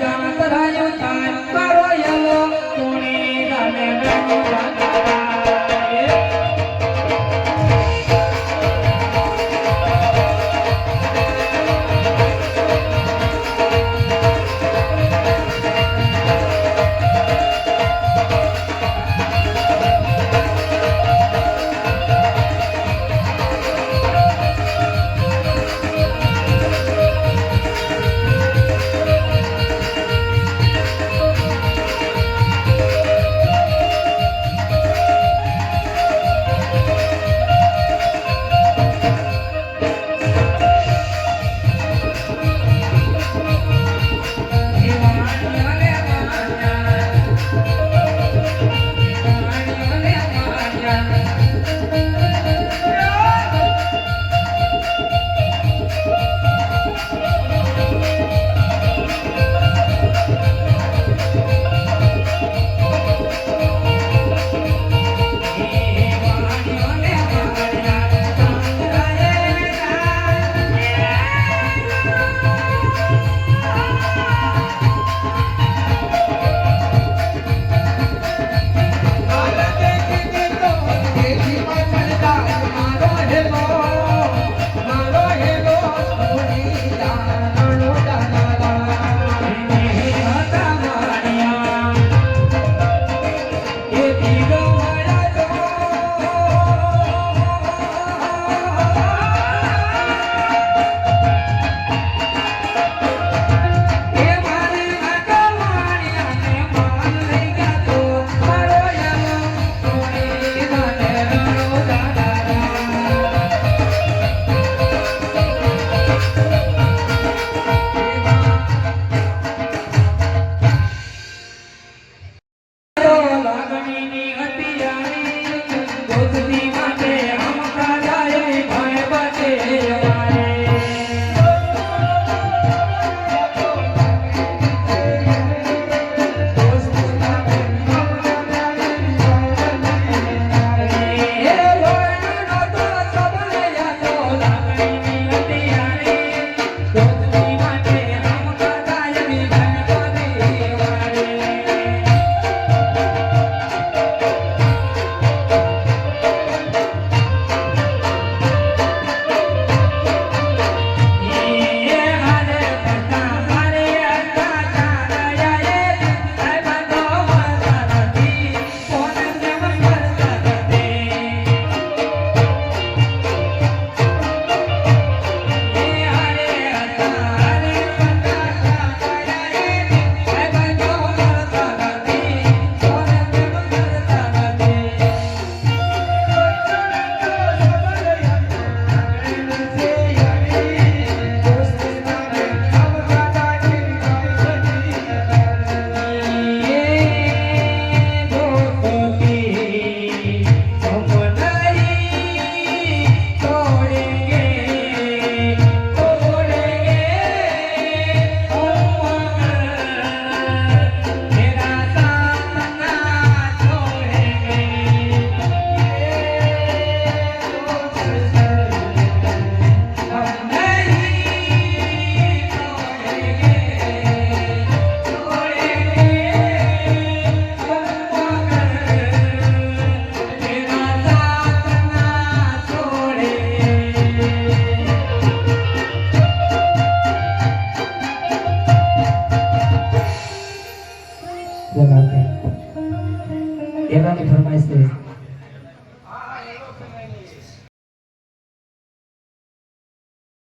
જાણત રાયો તાન કરો યલો તુણી રાને રાને લાગે એવાની ફરમાઈશ કરીશ.